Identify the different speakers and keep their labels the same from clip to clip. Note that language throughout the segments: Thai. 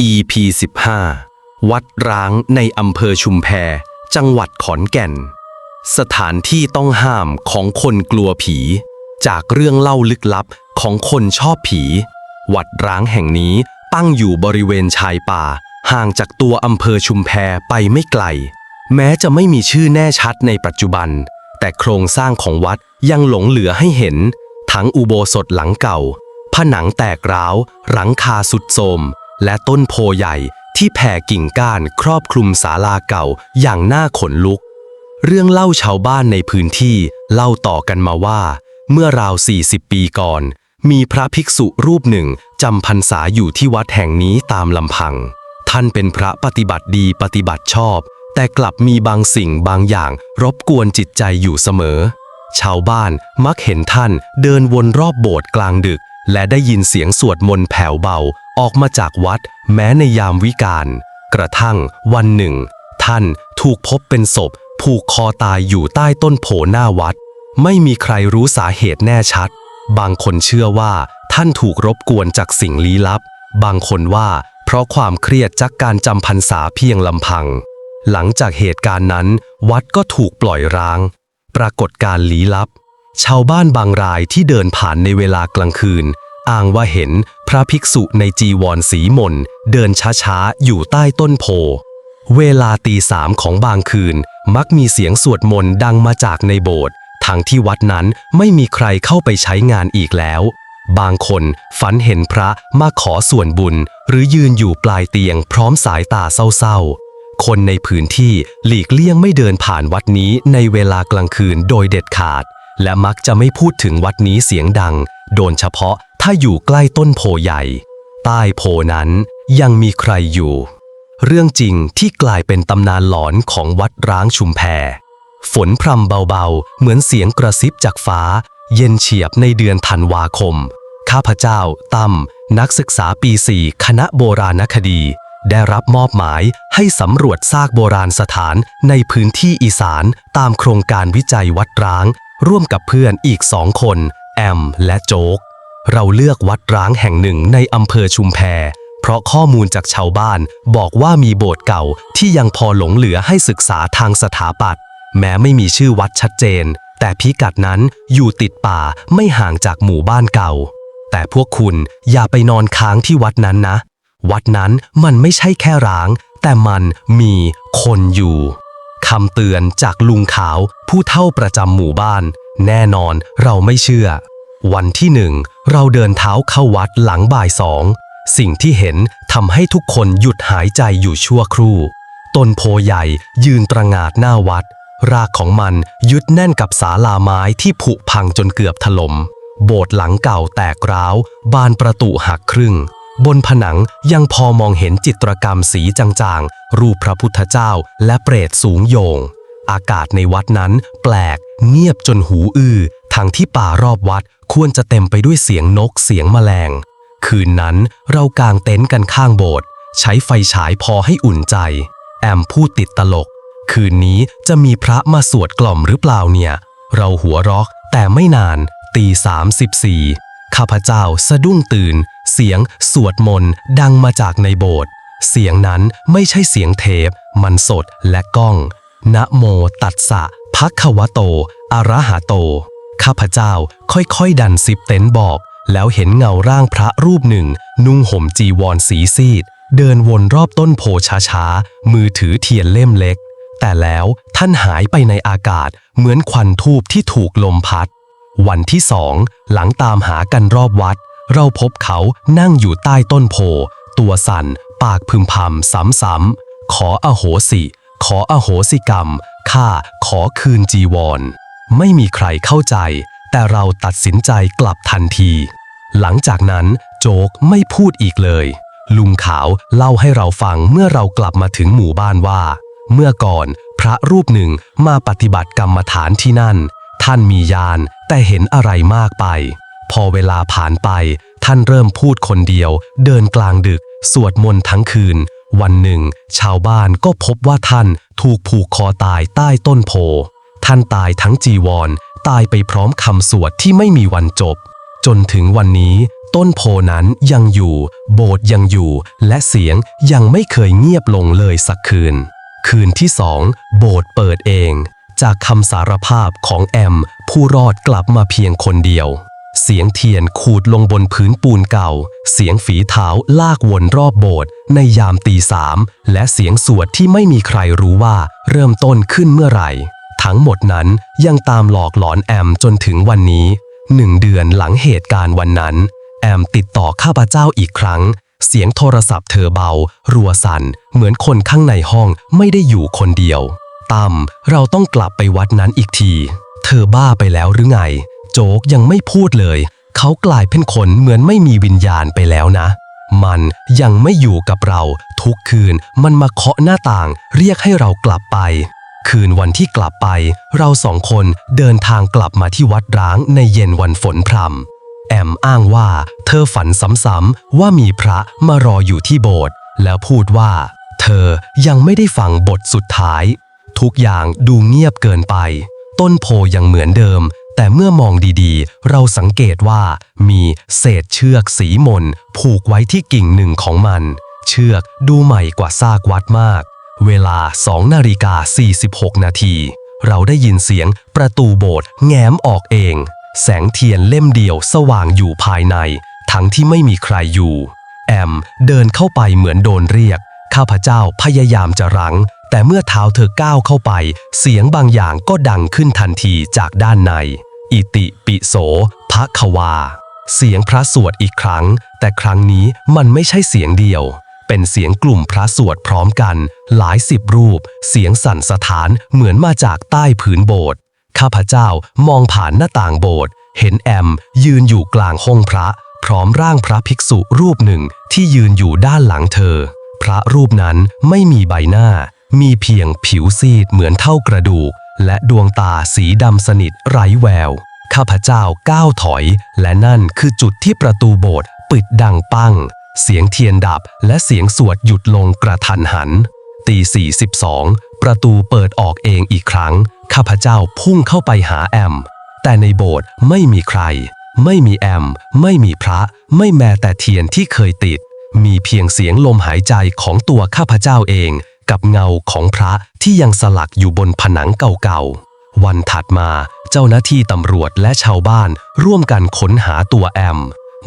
Speaker 1: EP 15 วัดร้างในอำเภอชุมแพ จังหวัดขอนแก่น สถานที่ต้องห้ามของคนกลัวผี จากเรื่องเล่าลึกลับของคนชอบผี วัดร้างแห่งนี้ตั้งอยู่บริเวณชายป่า ห่างจากตัวอำเภอชุมแพไปไม่ไกล แม้จะไม่มีชื่อแน่ชัดในปัจจุบัน แต่โครงสร้างของวัดยังหลงเหลือให้เห็น ทั้งอุโบสถหลังเก่า ผนังแตกร้าว หลังคาสุดโทรม และต้นโพใหญ่ที่แผ่กิ่งก้านครอบคลุมศาลาเก่าอย่างน่าขนลุก เรื่องเล่าชาวบ้านในพื้นที่เล่าต่อกันมาว่า เมื่อราว 40 ปีก่อน มีพระภิกษุรูปหนึ่งจำพรรษาอยู่ที่วัดแห่งนี้ตามลำพัง ท่านเป็นพระปฏิบัติดีปฏิบัติชอบ แต่กลับมีบางสิ่งบางอย่างรบกวนจิตใจอยู่เสมอ ชาวบ้านมักเห็นท่านเดินวนรอบโบสถ์กลางดึก และได้ยินเสียงสวดมนต์แผ่วเบา ออกมาจากวัดแม้ในยามวิกาลกระทั่งวันหนึ่ง ท่านถูกพบเป็นศพ ผูกคอตายอยู่ใต้ต้นโพหน้าวัด ไม่มีใครรู้สาเหตุแน่ชัด บางคนเชื่อว่าท่านถูกรบกวนจากสิ่งลี้ลับ บางคนว่าเพราะความเครียดจากการจำพรรษาเพียงลำพัง หลังจากเหตุการณ์นั้น วัดก็ถูกปล่อยร้าง ปรากฏการลี้ลับ ชาวบ้านบางรายที่เดินผ่านในเวลากลางคืน อ้างว่าเห็นพระภิกษุในจีวรสีมนเดินช้าๆ อยู่ใต้ต้นโพ เวลาตีสามของบางคืน มักมีเสียงสวดมนต์ดังมาจากในโบสถ์ทั้งที่วัดนั้นไม่มีใครเข้าไปใช้งานอีกแล้ว บางคนฝันเห็นพระมาขอส่วนบุญ หรือยืนอยู่ปลายเตียงพร้อมสายตาเศร้าๆ คนในพื้นที่หลีกเลี่ยงไม่เดินผ่านวัดนี้ในเวลากลางคืนโดยเด็ดขาด และมักจะไม่พูดถึงวัดนี้เสียงดัง โดยเฉพาะถ้าอยู่ใกล้ต้นโพใหญ่ ใต้โพนั้นยังมีใครอยู่ เรื่องจริงที่กลายเป็นตำนานหลอนของวัดร้างชุมแพ ฝนพรำเบาๆ เหมือนเสียงกระซิบจากฟ้า เย็นเฉียบในเดือนธันวาคม ข้าพเจ้าตั้มนักศึกษาปีสี่คณะโบราณคดี ได้รับมอบหมายให้สำรวจซากโบราณสถานในพื้นที่อีสานตามโครงการวิจัยวัดร้าง ร่วมกับเพื่อนอีกสองคน แอมและโจ๊ก เราเลือกวัดร้างแห่งหนึ่งในอำเภอชุมแพ เพราะข้อมูลจากชาวบ้านบอกว่ามีโบสถ์เก่าที่ยังพอหลงเหลือให้ศึกษาทางสถาปัตย์แม้ไม่มีชื่อวัดชัดเจน แต่พิกัดนั้นอยู่ติดป่าไม่ห่างจากหมู่บ้านเก่า แต่พวกคุณอย่าไปนอนค้างที่วัดนั้นนะ วัดนั้นมันไม่ใช่แค่ร้าง แต่มันมีคนอยู่ คำเตือนจากลุงขาวผู้เท่าประจำหมู่บ้าน แน่นอนเราไม่เชื่อ วันที่หนึ่งเราเดินเท้าเข้าวัดหลังบ่ายสอง สิ่งที่เห็นทำให้ทุกคนหยุดหายใจอยู่ชั่วครู่ ต้นโพใหญ่ยืนตระหงาดหน้าวัด รากของมันยึดแน่นกับศาลาไม้ที่ผุพังจนเกือบถลม่มโบสถ์หลังเก่าแตกร้าว บานประตูหักครึ่ง บนผนังยังพอมองเห็นจิตรกรรมสีจางๆ รูปพระพุทธเจ้าและเปรตสูงโยง อากาศในวัดนั้นแปลก เงียบจนหูอื้อทั้งที่ป่ารอบวัดควรจะเต็มไปด้วยเสียงนกเสียงแมลง คืนนั้นเรากางเต็นท์กันข้างโบสถ์ใช้ไฟฉายพอให้อุ่นใจ แอมพูดติดตลก คืนนี้จะมีพระมาสวดกล่อมหรือเปล่าเนี่ย เราหัวรอกแต่ไม่นานตีสามสิบสี่ข้าพเจ้าสะดุ้งตื่น เสียงสวดมนต์ดังมาจากในโบสถ์ เสียงนั้นไม่ใช่เสียงเทป มันสดและก้อง นะโมตัสสะพักขวโตอะระหะโต ข้าพเจ้าค่อยๆ ดันซิปเต็นบอก แล้วเห็นเงาร่างพระรูปหนึ่ง นุ่งห่มจีวรสีซีด เดินวนรอบต้นโพช้าๆ มือถือเทียนเล่มเล็ก แต่แล้วท่านหายไปในอากาศเหมือนควันทูบที่ถูกลมพัด วันที่สองหลังตามหากันรอบวัด เราพบเขานั่งอยู่ใต้ต้นโพ ตัวสั่น ปากพึมพำซ้ำๆ ขออโหสิ ขออโหสิกรรม ข้าขอคืนจีวร ไม่มีใครเข้าใจ แต่เราตัดสินใจกลับทันที หลังจากนั้นโจกไม่พูดอีกเลย ลุงขาวเล่าให้เราฟังเมื่อเรากลับมาถึงหมู่บ้านว่า เมื่อก่อนพระรูปหนึ่งมาปฏิบัติกรรมฐานที่นั่น ท่านมียานแต่เห็นอะไรมากไป พอเวลาผ่านไป ท่านเริ่มพูดคนเดียว เดินกลางดึก สวดมนต์ทั้งคืน วันหนึ่ง ชาวบ้านก็พบว่าท่านถูกผูกคอตายใต้ต้นโพ ท่านตายทั้งจีวร ตายไปพร้อมคำสวดที่ไม่มีวันจบ จนถึงวันนี้ ต้นโพนั้นยังอยู่ โบสถ์ยังอยู่ และเสียงยังไม่เคยเงียบลงเลยสักคืน คืนที่สองโบสถ์เปิดเอง จากคำสารภาพของแอม ผู้รอดกลับมาเพียงคนเดียว เสียงเทียนขูดลงบนพื้นปูนเก่า เสียงฝีเท้าลากวนรอบโบสถ์ในยามตีสาม และเสียงสวดที่ไม่มีใครรู้ว่าเริ่มต้นขึ้นเมื่อไหร่ ทั้งหมดนั้นยังตามหลอกหลอนแอมจนถึงวันนี้หนึ่งเดือนหลังเหตุการณ์วันนั้น แอมติดต่อข้าพเจ้าอีกครั้ง เสียงโทรศัพท์เธอเบา รัวสั่น เหมือนคนข้างในห้องไม่ได้อยู่คนเดียวตั้มเราต้องกลับไปวัดนั้นอีกที เธอบ้าไปแล้วหรือไง โจ๊กยังไม่พูดเลย เขากลายเป็นคนเหมือนไม่มีวิญญาณไปแล้วนะ มันยังไม่อยู่กับเรา ทุกคืนมันมาเคาะหน้าต่าง เรียกให้เรากลับไป คืนวันที่กลับไป เราสองคนเดินทางกลับมาที่วัดร้างในเย็นวันฝนพรำแอมอ้างว่า เธอฝันซ้ำๆว่ามีพระมารออยู่ที่โบสถ์แล้วพูดว่า เธอยังไม่ได้ฟังบทสุดท้าย ทุกอย่างดูเงียบเกินไป ต้นโพยังเหมือนเดิม แต่เมื่อมองดีๆ เราสังเกตว่ามีเศษเชือกสีมน ผูกไว้ที่กิ่งหนึ่งของมัน เชือกดูใหม่กว่าซากวัดมาก เวลา2นาฬิกา46 นาที เราได้ยินเสียงประตูโบสถ์แง้มออกเอง แสงเทียนเล่มเดียวสว่างอยู่ภายใน ทั้งที่ไม่มีใครอยู่ แอมเดินเข้าไปเหมือนโดนเรียก ข้าพเจ้าพยายามจะรั้งแต่เมื่อเท้าเธอก้าวเข้าไป เสียงบางอย่างก็ดังขึ้นทันทีจากด้านใน อิติปิโสภะควา เสียงพระสวดอีกครั้ง แต่ครั้งนี้มันไม่ใช่เสียงเดียว เป็นเสียงกลุ่มพระสวดพร้อมกัน หลายสิบรูป เสียงสั่นสถานเหมือนมาจากใต้ผืนโบสถ์ข้าพเจ้ามองผ่านหน้าต่างโบสถ์เห็นแอม ยืนอยู่กลางห้องพระ พร้อมร่างพระภิกษุรูปหนึ่งที่ยืนอยู่ด้านหลังเธอ พระรูปนั้นไม่มีใบหน้า มีเพียงผิวซีดเหมือนเท่ากระดูก และดวงตาสีดำสนิทไร้แวว ข้าพเจ้าก้าวถอย และนั่นคือจุดที่ประตูโบสถ์ปิดดังปัง เสียงเทียนดับและเสียงสวดหยุดลงกระทันหัน ตีสี่สิบสองประตูเปิดออกเองอีกครั้ง ข้าพเจ้าพุ่งเข้าไปหาแอม แต่ในโบสถ์ไม่มีใคร ไม่มีแอม ไม่มีพระ ไม่แม้แต่เทียนที่เคยติด มีเพียงเสียงลมหายใจของตัวข้าพเจ้าเอง กับเงาของพระที่ยังสลักอยู่บนผนังเก่าๆ วันถัดมาเจ้าหน้าที่ตำรวจและชาวบ้าน ร่วมกันค้นหาตัวแอม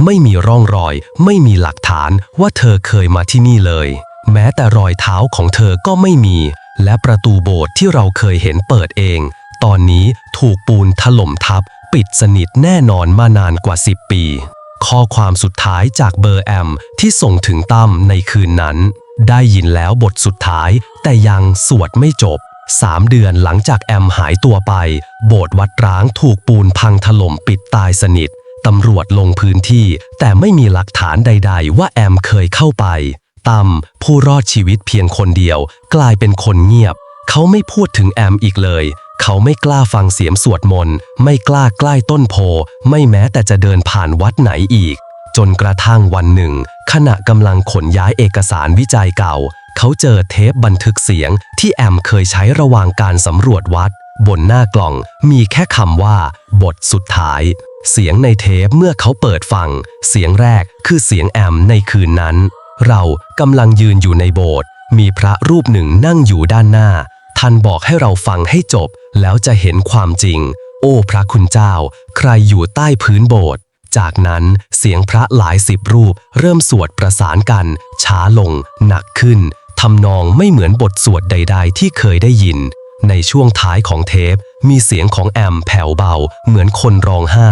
Speaker 1: ไม่มีร่องรอย ไม่มีหลักฐานว่าเธอเคยมาที่นี่เลย แม้แต่รอยเท้าของเธอก็ไม่มี และประตูโบสถ์ที่เราเคยเห็นเปิดเอง ตอนนี้ถูกปูนถล่มทับ ปิดสนิทแน่นอนมานานกว่า 10 ปี ข้อความสุดท้ายจากเบอร์แอมที่ส่งถึงตั้มในคืนนั้น ได้ยินแล้วบทสุดท้ายแต่ยังสวดไม่จบ สามเดือนหลังจากแอมหายตัวไป โบสถ์วัดร้างถูกปูนพังถล่มปิดตายสนิท ตำรวจลงพื้นที่ แต่ไม่มีหลักฐานใด ๆ ว่าแอมเคยเข้าไปตั้มผู้รอดชีวิตเพียงคนเดียว กลายเป็นคนเงียบ เขาไม่พูดถึงแอมอีกเลย เขาไม่กล้าฟังเสียงสวดมนต์ ไม่กล้าใกล้ต้นโพ ไม่แม้แต่จะเดินผ่านวัดไหนอีก จนกระทั่งวันหนึ่ง ขณะกำลังขนย้ายเอกสารวิจัยเก่า เขาเจอเทปบันทึกเสียงที่แอมเคยใช้ระหว่างการสำรวจวัด บนหน้ากล่องมีแค่คำว่า บทสุดท้าย เสียงในเทปเมื่อเขาเปิดฟัง เสียงแรกคือเสียงแอมในคืนนั้น เรากำลังยืนอยู่ในโบสถ์มีพระรูปหนึ่งนั่งอยู่ด้านหน้า ท่านบอกให้เราฟังให้จบ แล้วจะเห็นความจริง โอ้พระคุณเจ้า ใครอยู่ใต้พื้นโบสถ์จากนั้นเสียงพระหลายสิบรูปเริ่มสวดประสานกัน ช้าลง หนักขึ้น ทำนองไม่เหมือนบทสวดใด ๆ ที่เคยได้ยิน ในช่วงท้ายของเทป มีเสียงของแอมแผ่วเบา เหมือนคนร้องไห้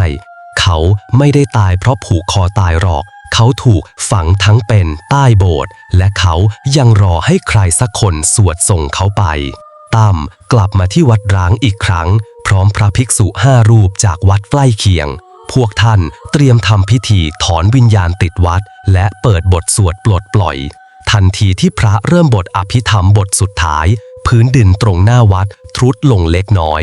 Speaker 1: เขาไม่ได้ตายเพราะผูกคอตายหรอก เขาถูกฝังทั้งเป็นใต้โบสถ์และเขายังรอให้ใครสักคนสวดส่งเขาไปตั้มกลับมาที่วัดร้างอีกครั้ง พร้อมพระภิกษุห้ารูปจากวัดใกล้เคียง พวกท่านเตรียมทำพิธีถอนวิญญาณติดวัด และเปิดบทสวดปลดปล่อย ทันทีที่พระเริ่มบทอภิธรรมบทสุดท้าย พื้นดินตรงหน้าวัด ทรุดลงเล็กน้อย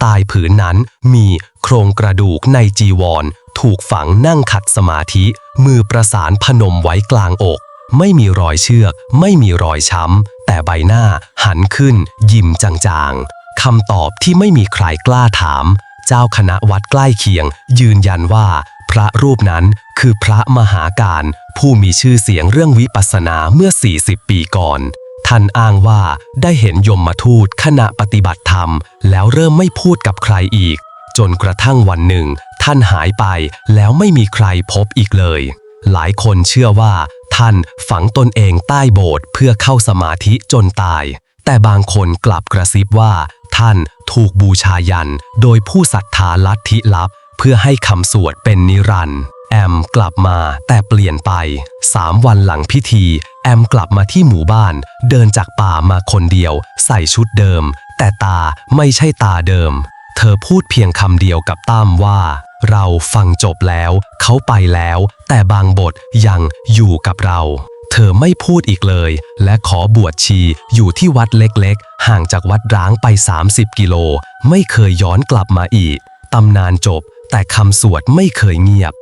Speaker 1: ใตายผืนนั้นมีโครงกระดูกในจีวร ถูกฝังนั่งขัดสมาธิ มือประสานพนมไว้กลางอก ไม่มีรอยเชือก ไม่มีรอยช้ำ แต่ใบหน้าหันขึ้น ยิ้มจางๆคำตอบที่ไม่มีใครกล้าถาม เจ้าคณะวัดใกล้เคียง ยืนยันว่า พระรูปนั้น คือพระมหาการผู้มีชื่อเสียงเรื่องวิปัสสนาเมื่อ 40 ปีก่อน ท่านอ้างว่าได้เห็นยมมาทูตขณะปฏิบัติธรรม แล้วเริ่มไม่พูดกับใครอีก จนกระทั่งวันหนึ่ง ท่านหายไปแล้วไม่มีใครพบอีกเลย หลายคนเชื่อว่า ท่านฝังตนเองใต้โบสถ์เพื่อเข้าสมาธิจนตาย แต่บางคนกลับกระซิบว่า ท่านถูกบูชายัน โดยผู้ศรัทธาลัทธิลับ เพื่อให้คำสวดเป็นนิรันดร์ แอมกลับมาแต่เปลี่ยนไปสามวันหลังพิธี แอมกลับมาที่หมู่บ้าน เดินจากป่ามาคนเดียว ใส่ชุดเดิม แต่ตาไม่ใช่ตาเดิม เธอพูดเพียงคำเดียวกับตั้มว่า เราฟังจบแล้ว เขาไปแล้ว แต่บางบทยังอยู่กับเรา เธอไม่พูดอีกเลย และขอบวชชีอยู่ที่วัดเล็กๆ ห่างจากวัดร้างไป 30 กิโล ไม่เคยย้อนกลับมาอีกตำนานจบ แต่คำสวดไม่เคยเงียบ